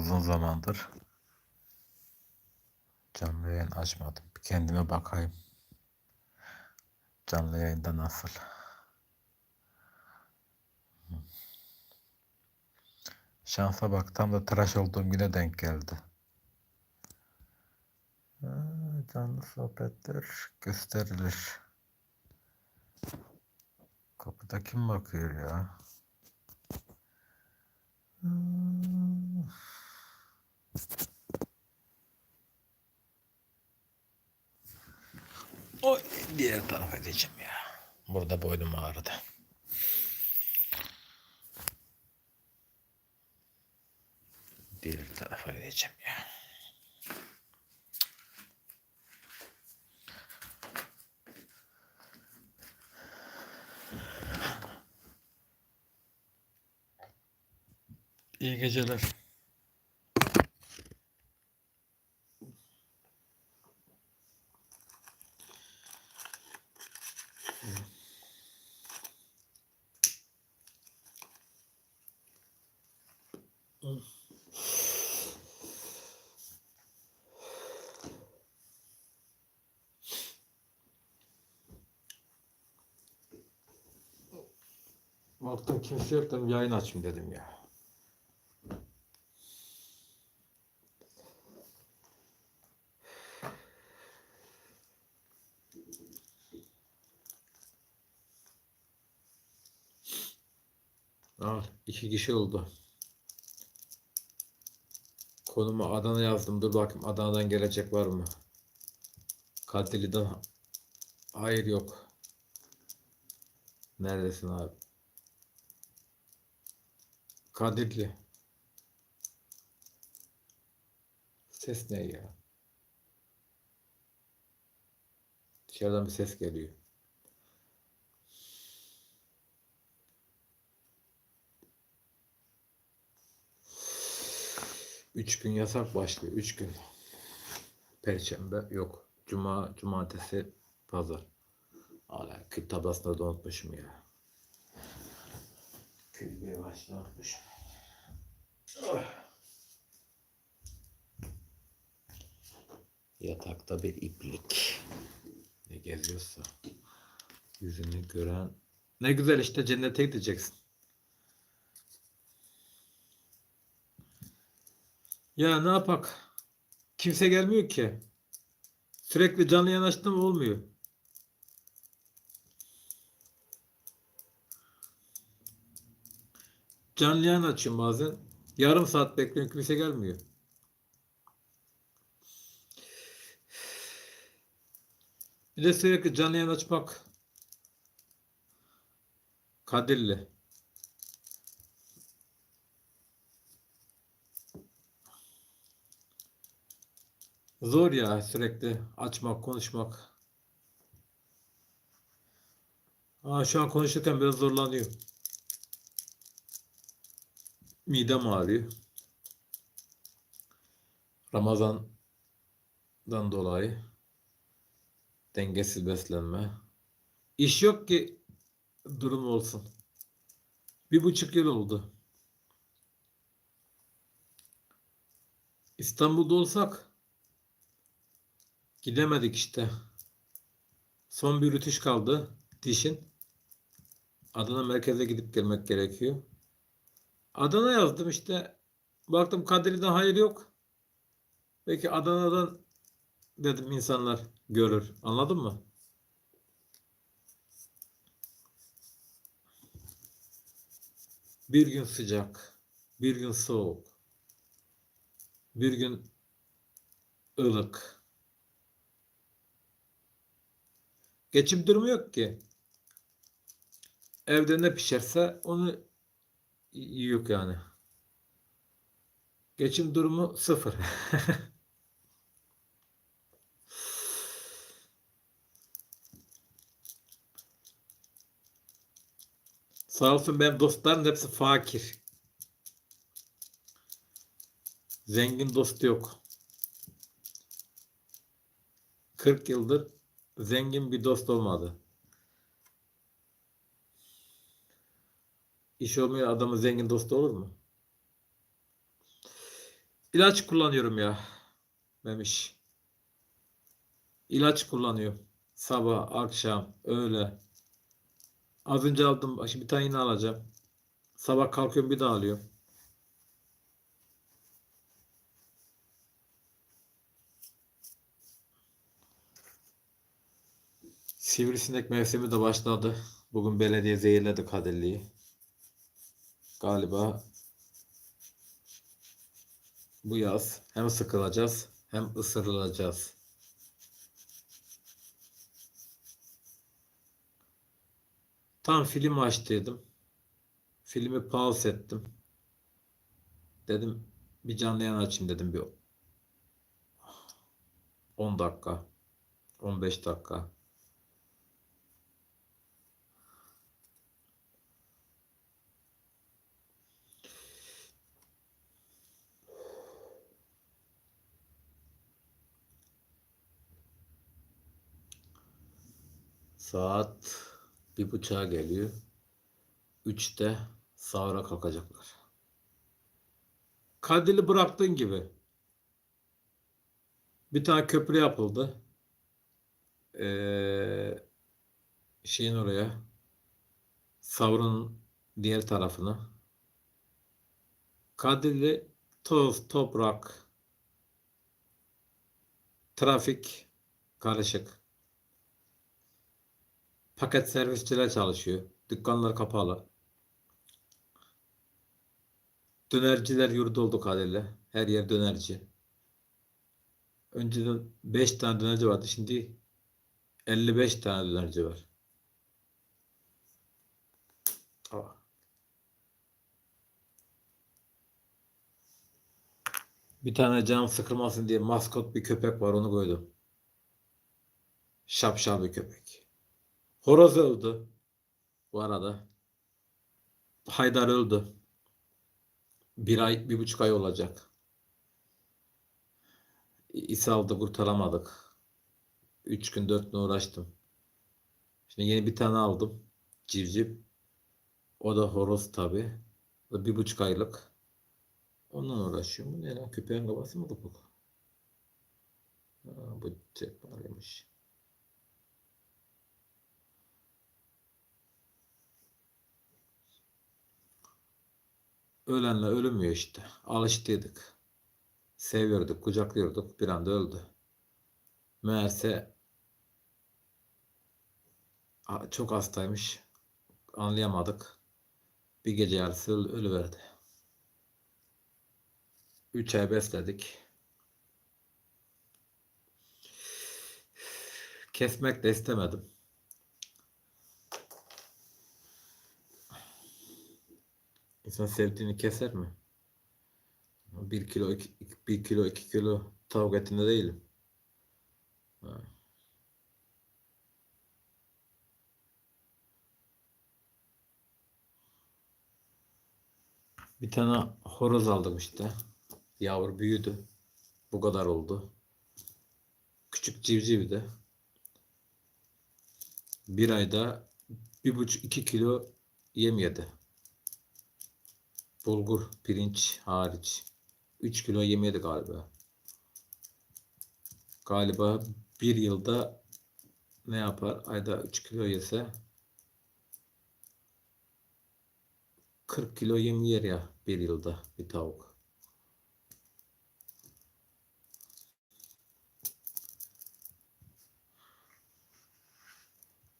uzun zamandır canlı yayın açmadım. Bir kendime bakayım. Canlı yayında nasıl? Şansa bak tam da tıraş olduğum güne denk geldi. Canlı sohbetler gösterilir. Kapıda kim bakıyor ya? Hmm. Oy, diğer tarafa edeceğim ya. Burada boynum ağrıdı. Diğer tarafa edeceğim ya. İyi geceler. Baktım kimse yok dedim yayın açayım dedim ya. Ah, iki kişi oldu. Konumu Adana yazdım. Dur bakayım Adana'dan gelecek var mı? Kadirli'den hayır yok. Neredesin abi? Kadirli. Ses ne ya? Dışarıdan bir ses geliyor. Üç gün yasak başlıyor. Üç gün. Perşembe yok. Cuma, cumartesi, pazar. Hala kül tablasını da unutmuşum ya. Kül bir başta unutmuşum. Yatakta bir iplik. Ne geziyorsa. Yüzünü gören. Ne güzel işte cennete gideceksin. Ya ne yapak? Kimse gelmiyor ki. Sürekli canlı yanaştım olmuyor. Canlı yayın açıyorum bazen. Yarım saat bekliyorum kimse gelmiyor. Bir de sürekli canlı yayın açmak kadirli. Zor ya sürekli açmak, konuşmak. Aa, şu an konuşurken biraz zorlanıyor. Midem ağrıyor. Ramazan'dan dolayı dengesiz beslenme. İş yok ki durum olsun. Bir buçuk yıl oldu. İstanbul'da olsak Gidemedik işte. Son bir rütüş kaldı. Dişin. Adana merkeze gidip gelmek gerekiyor. Adana yazdım işte. Baktım Kadirli'den hayır yok. Belki Adana'dan dedim insanlar görür. Anladın mı? Bir gün sıcak, bir gün soğuk, bir gün ılık. Geçim durumu yok ki. Evde ne pişerse onu yiyor yani. Geçim durumu sıfır. Sağ olsun benim dostlarım hepsi fakir. Zengin dost yok. 40 yıldır zengin bir dost olmadı. İş olmayan adamın zengin dostu olur mu? İlaç kullanıyorum ya. Memiş. İlaç kullanıyorum. Sabah, akşam, öğle. Az önce aldım. Şimdi bir tane yine alacağım. Sabah kalkıyorum bir daha alıyorum. Sivrisinek mevsimi de başladı. Bugün belediye zehirledi Kadirli'yi. Galiba bu yaz hem sıkılacağız hem ısırılacağız. Tam film açtıydım. Filmi pause ettim. Dedim bir canlı yayın açayım dedim bir 10 dakika 15 dakika. Saat bir buçuğa geliyor. Üçte sahura kalkacaklar. Kandili bıraktığın gibi. Bir tane köprü yapıldı. Ee, şeyin oraya. Savrun diğer tarafına. Kadirli toz, toprak, trafik karışık. Paket servisçiler çalışıyor. Dükkanlar kapalı. Dönerciler yurdu oldu Kadir'le. Her yer dönerci. Önceden 5 tane dönerci vardı. Şimdi 55 tane dönerci var. Bir tane canım sıkılmasın diye maskot bir köpek var onu koydum. Şapşal bir köpek. Horoz öldü. Bu arada. Haydar öldü. Bir ay, bir buçuk ay olacak. İshal'da kurtaramadık. Üç gün dört gün uğraştım. Şimdi yeni bir tane aldım. Civciv. O da horoz tabi. Bir buçuk aylık. Ondan uğraşıyorum. Bu ne lan? Köpeğin kafası mı bu? Ha, bu cep bağlamış. Ölenle ölümüyor işte. Alıştıydık. Seviyorduk, kucaklıyorduk. Bir anda öldü. Meğerse çok hastaymış. Anlayamadık. Bir gece yarısı öl- ölüverdi. Üç ay besledik. Kesmek de istemedim. İnsan sevdiğini keser mi? Bir kilo, iki, bir kilo, iki kilo tavuk etinde değilim. Ha. Bir tane horoz aldım işte. Yavru büyüdü. Bu kadar oldu. Küçük civciv de. Bir ayda bir buçuk iki kilo yem yedi. Bulgur, pirinç hariç. 3 kilo yem galiba. Galiba bir yılda ne yapar? Ayda 3 kilo yese 40 kilo yem yer ya bir yılda bir tavuk.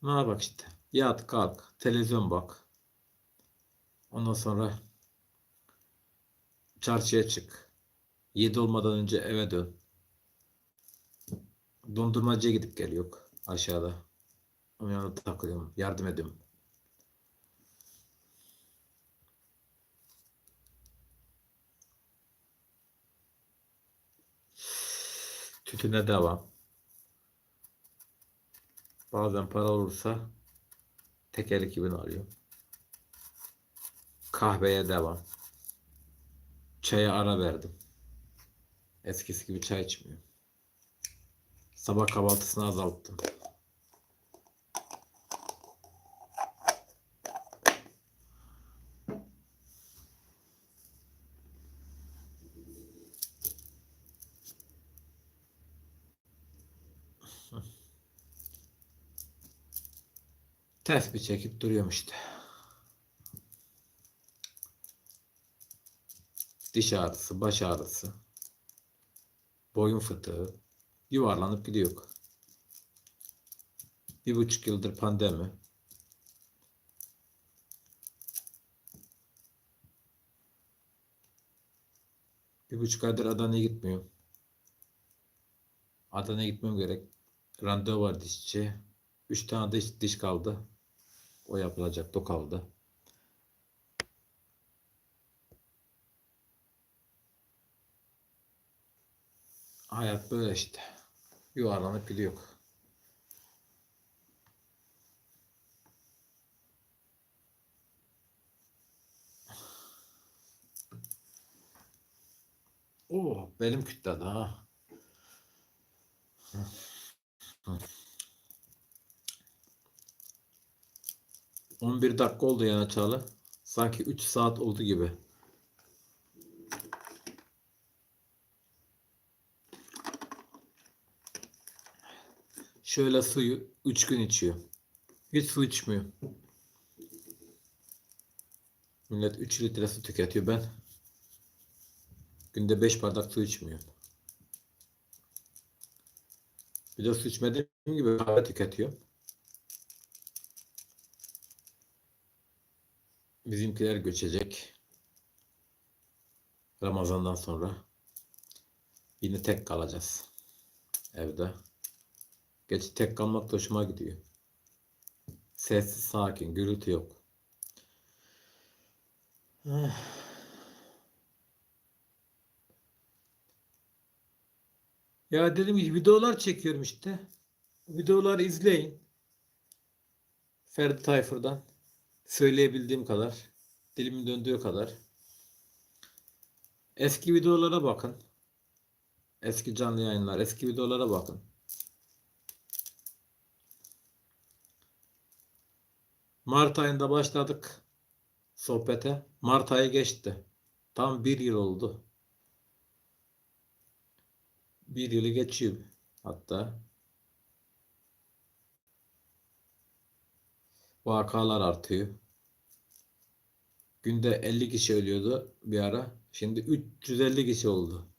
Ne bak işte. Yat kalk. Televizyon bak. Ondan sonra çarşıya çık. 7 olmadan önce eve dön. Dondurmacıya gidip geliyor aşağıda. Onun yanında takılıyorum. Yardım ediyorum. Tütüne devam. Bazen para olursa teker ekibini alıyorum. Kahveye devam. Çaya ara verdim. Eskisi gibi çay içmiyorum. Sabah kahvaltısını azalttım. Tespih çekip duruyorum işte. Diş ağrısı, baş ağrısı, boyun fıtığı yuvarlanıp gidiyor. Bir buçuk yıldır pandemi. Bir buçuk aydır Adana'ya gitmiyorum. Adana'ya gitmem gerek. Randevu var dişçi. Üç tane diş, diş kaldı. O yapılacak. O kaldı. Hayat böyle işte. Yuvarlanıp gidiyor. Oo, belim kütledi ha. 11 dakika oldu yani Çağla. Sanki 3 saat oldu gibi. Şöyle suyu 3 gün içiyor. Hiç su içmiyor. Millet 3 litre su tüketiyor. Ben günde 5 bardak su içmiyorum. Bir de su içmediğim gibi kahve tüketiyorum. Bizimkiler göçecek. Ramazan'dan sonra. Yine tek kalacağız. Evde. Geç tek kalmak da hoşuma gidiyor. Sessiz, sakin, gürültü yok. Ya dedim ki videolar çekiyorum işte. Videoları izleyin. Ferdi Tayfur'dan. Söyleyebildiğim kadar. Dilimin döndüğü kadar. Eski videolara bakın. Eski canlı yayınlar, eski videolara bakın. Mart ayında başladık sohbete. Mart ayı geçti. Tam bir yıl oldu. Bir yılı geçiyor hatta. Vakalar artıyor. Günde 50 kişi ölüyordu bir ara. Şimdi 350 kişi oldu.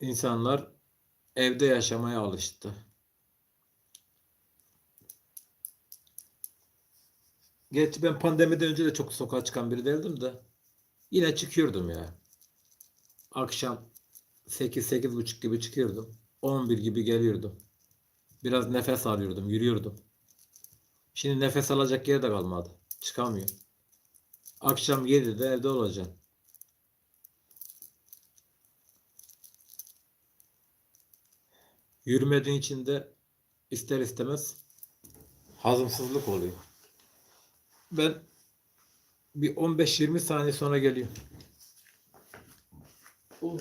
İnsanlar evde yaşamaya alıştı. Gerçi ben pandemiden önce de çok sokağa çıkan biri değildim de yine çıkıyordum ya. Akşam 8 buçuk gibi çıkıyordum. 11 gibi geliyordum. Biraz nefes alıyordum, yürüyordum. Şimdi nefes alacak yer de kalmadı. Çıkamıyor. Akşam 7'de evde olacağım. Yürümediğin için de ister istemez hazımsızlık oluyor. Ben bir 15-20 saniye sonra geliyorum. Oh.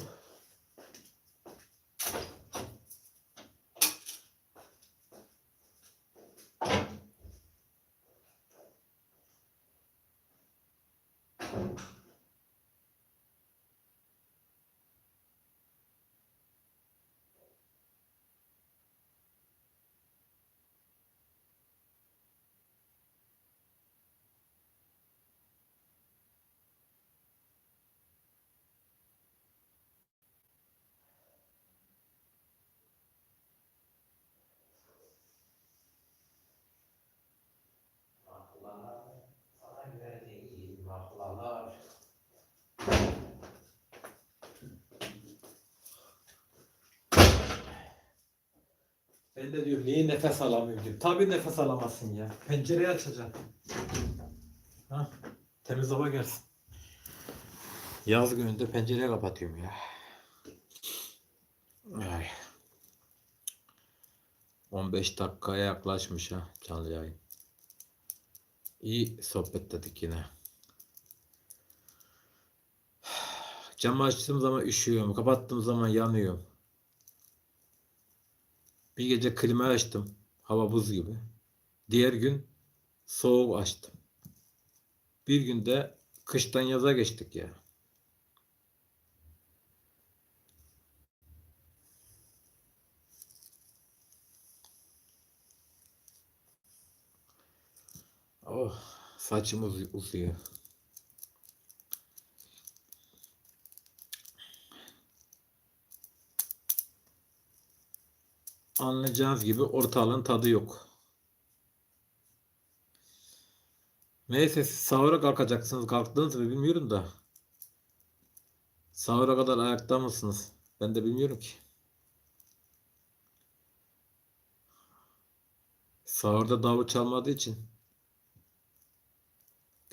Ben de diyorum niye nefes alamıyorum diyor. Tabii nefes alamazsın ya. Pencereyi açacaksın. Ha? Temiz hava gelsin. Yaz gününde pencereyi kapatıyorum ya. Ay. 15 dakikaya yaklaşmış ha canlı yayın. İyi sohbet dedik yine. Camı açtığım zaman üşüyorum. Kapattığım zaman yanıyorum. Bir gece klima açtım. Hava buz gibi. Diğer gün soğuk açtım. Bir günde kıştan yaza geçtik ya. Oh, saçım uzuyor. Anlayacağınız gibi ortalığın tadı yok. Neyse siz sahura kalkacaksınız. Kalktınız mı bilmiyorum da. Sahura kadar ayakta mısınız? Ben de bilmiyorum ki. Sahurda davul çalmadığı için.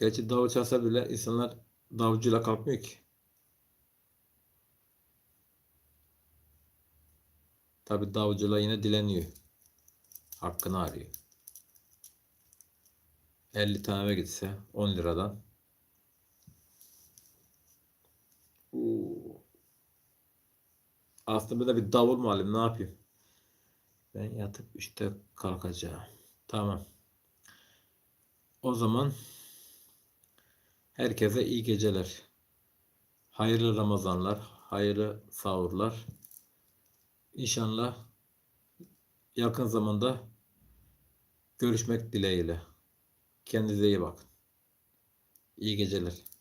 Gerçi davul çalsa bile insanlar davulcuyla kalkmıyor ki. Tabi davulcular yine dileniyor. Hakkını arıyor. 50 tane gitse 10 liradan. Oo. Aslında de bir davul mu alayım ne yapayım? Ben yatıp işte kalkacağım. Tamam. O zaman herkese iyi geceler. Hayırlı Ramazanlar, hayırlı sahurlar. İnşallah yakın zamanda görüşmek dileğiyle. Kendinize iyi bakın. İyi geceler.